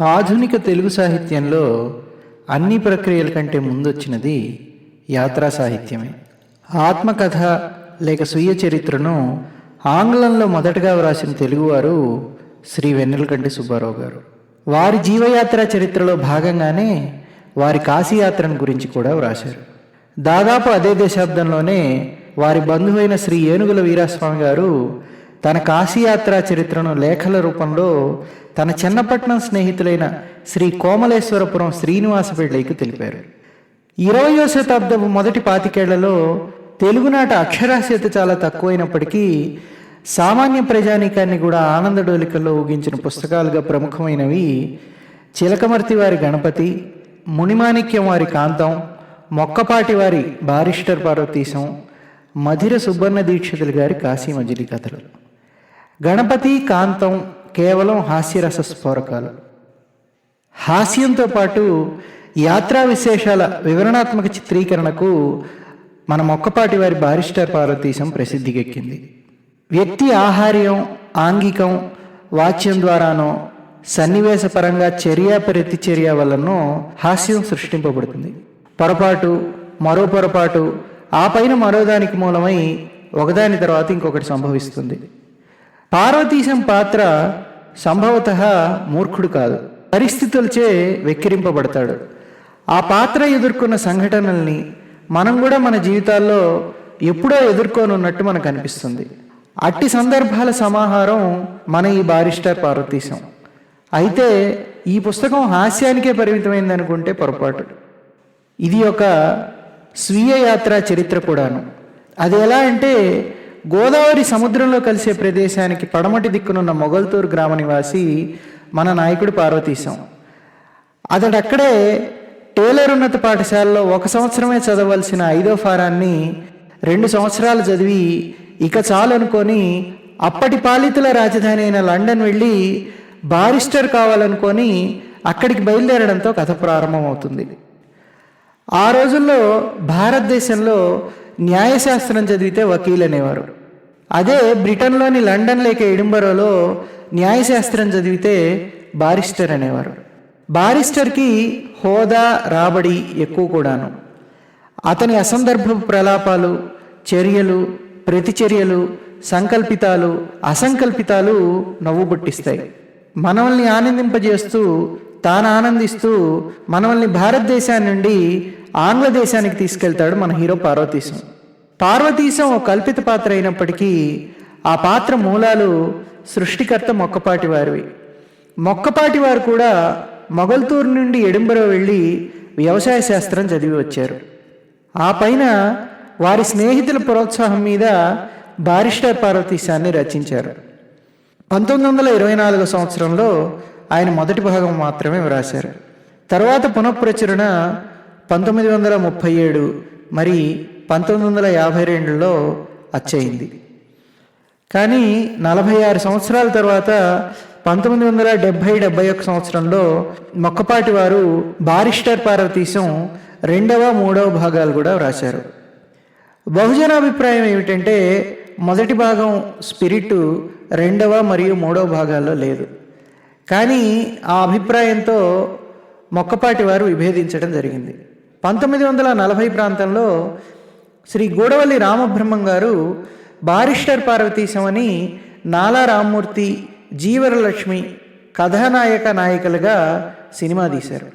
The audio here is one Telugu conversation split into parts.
ఆధునిక తెలుగు సాహిత్యంలో అన్ని ప్రక్రియల కంటే ముందొచ్చినది యాత్రా సాహిత్యమే. ఆత్మకథ లేక స్వీయ చరిత్రను ఆంగ్లంలో మొదటగా వ్రాసిన తెలుగువారు శ్రీ వెన్నెలకంటి సుబ్బారావు గారు. వారి జీవయాత్ర చరిత్రలో భాగంగానే వారి కాశీయాత్రను గురించి కూడా వ్రాశారు. దాదాపు అదే దశాబ్దంలోనే వారి బంధువైన శ్రీ ఏనుగుల వీరాస్వామి గారు తన కాశీయాత్ర చరిత్రను లేఖల రూపంలో తన చిన్నపట్నం స్నేహితులైన శ్రీ కోమలేశ్వరపురం శ్రీనివాస పిళ్ళైకి తెలిపారు. ఇరవయో శతాబ్దపు మొదటి పాతికేళ్ళలో తెలుగునాట అక్షరాస్యత చాలా తక్కువైనప్పటికీ సామాన్య ప్రజానీకాన్ని కూడా ఆనందడోలికల్లో ఊగించిన పుస్తకాలుగా ప్రముఖమైనవి చిలకమర్తి వారి గణపతి మునిమాణిక్యం వారి కాంతం మొక్కపాటి వారి బారిస్టర్ పార్వతీశం మధిర సుబ్బన్న దీక్షితులు గారి కాశీ మజిలీ కథలు. గణపతి కాంతం కేవలం హాస్యరస స్ఫోరకాలు. హాస్యంతో పాటు యాత్రా విశేషాల వివరణాత్మక చిత్రీకరణకు మన మొక్కపాటి వారి బారిస్టర్ పార్వతీశం ప్రసిద్ధికెక్కింది. వ్యక్తి ఆహార్యం ఆంగికం వాచ్యం ద్వారానో సన్నివేశపరంగా చర్య ప్రతిచర్య వలనో హాస్యం సృష్టింపబడుతుంది. పొరపాటు మరో పొరపాటు ఆ పైన మరోదానికి మూలమై ఒకదాని తర్వాత ఇంకొకటి సంభవిస్తుంది. పార్వతీశం పాత్ర సంభవత మూర్ఖుడు కాదు. పరిస్థితులచే వెక్కిరింపబడతాడు. ఆ పాత్ర ఎదుర్కొన్న సంఘటనల్ని మనం కూడా మన జీవితాల్లో ఎప్పుడో ఎదుర్కొనున్నట్టు మనకు అనిపిస్తుంది. అట్టి సందర్భాల సమాహారం మన ఈ బారిస్టర్ పార్వతీశం. అయితే ఈ పుస్తకం హాస్యానికే పరిమితమైంది అనుకుంటే పొరపాటు. ఇది ఒక స్వీయ యాత్ర చరిత్ర కూడాను. అది ఎలా అంటే గోదావరి సముద్రంలో కలిసే ప్రదేశానికి పడమటి దిక్కునున్న మొగల్తూరు గ్రామ నివాసి మన నాయకుడు పార్వతీశం. అతడు అక్కడే టేలర్ ఉన్నత పాఠశాలలో ఒక సంవత్సరమే చదవలసిన ఐదో ఫారాన్ని రెండు సంవత్సరాలు చదివి ఇక చాలు అనుకొని అప్పటి పాలితుల రాజధాని అయిన లండన్ వెళ్ళి బారిస్టర్ కావాలనుకొని అక్కడికి బయలుదేరడంతో కథ ప్రారంభమవుతుంది. ఆ రోజుల్లో భారతదేశంలో న్యాయశాస్త్రం చదివితే వకీల్ అనేవారు అదే బ్రిటన్లోని లండన్ లేక ఎడింబరోలో న్యాయశాస్త్రం చదివితే బారిస్టర్ అనేవారు. బారిస్టర్కి హోదా రాబడి ఎక్కువ కూడాను. అతని అసందర్భ ప్రలాపాలు చర్యలు ప్రతిచర్యలు సంకల్పితాలు అసంకల్పితాలు నవ్వు పుట్టిస్తాయి మనల్ని ఆనందింపజేస్తూ తాను ఆనందిస్తూ మనల్ని భారతదేశాన్ని నుండి ఆంగ్లదేశానికి తీసుకెళ్తాడు మన హీరో పార్వతీశం. పార్వతీశం ఒక కల్పిత పాత్ర అయినప్పటికీ ఆ పాత్ర మూలాలు సృష్టికర్త మొక్కపాటి వారివి మొక్కపాటి వారు కూడా మొగల్తూరు నుండి ఎడింబరో వెళ్ళి వ్యవసాయ శాస్త్రం చదివి వచ్చారు. ఆ పైన వారి స్నేహితుల ప్రోత్సాహం మీద బారిస్టర్ పార్వతీశాన్ని రచించారు. పంతొమ్మిది వందల ఇరవై నాలుగో సంవత్సరంలో ఆయన మొదటి భాగం మాత్రమే వ్రాశారు. తర్వాత పునఃప్రచురణ పంతొమ్మిది వందల ముప్పై ఏడు మరి పంతొమ్మిది వందల యాభై రెండులో అచ్చయింది. కానీ నలభై ఆరు సంవత్సరాల తర్వాత పంతొమ్మిది వందల డెబ్భై డెబ్బై ఒక సంవత్సరంలో మొక్కపాటి వారు బారిస్టర్ పార్వతీశం రెండవ మూడవ భాగాలు కూడా వ్రాశారు. బహుజన అభిప్రాయం ఏమిటంటే మొదటి భాగం స్పిరిట్ రెండవ మరియు మూడవ భాగాల్లో లేదు. కానీ ఆ అభిప్రాయంతో మొక్కపాటి వారు విభేదించడం జరిగింది. పంతొమ్మిది వందల నలభై ప్రాంతంలో శ్రీ గూడవల్లి రామబ్రహ్మం గారు బారిస్టర్ పార్వతీశం అని నాలా రామ్మూర్తి జీవరలక్ష్మి కథానాయక నాయకులుగా సినిమా తీశారు.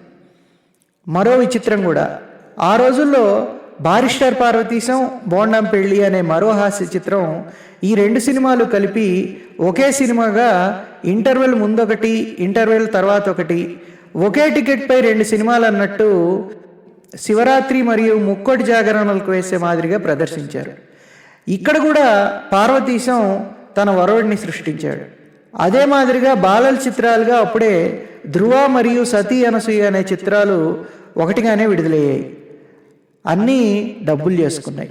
మరో విచిత్రం కూడా. ఆ రోజుల్లో బారిస్టర్ పార్వతీశం బోండం పెళ్ళి అనే మరో హాస్య చిత్రం ఈ రెండు సినిమాలు కలిపి ఒకే సినిమాగా ఇంటర్వెల్ ముందొకటి ఇంటర్వెల్ తర్వాత ఒకటి ఒకే టికెట్పై రెండు సినిమాలు అన్నట్టు శివరాత్రి మరియు ముక్కోటి జాగరణలకు వేసే మాదిరిగా ప్రదర్శించారు. ఇక్కడ కూడా పార్వతీశం తన వరుడిని సృష్టించాడు. అదే మాదిరిగా బాలల చిత్రాలుగా అప్పుడే ధ్రువ మరియు సతీ అనసూయ అనే చిత్రాలు ఒకటిగానే విడుదలయ్యాయి. అన్నీ డబ్బులు చేసుకున్నాయి.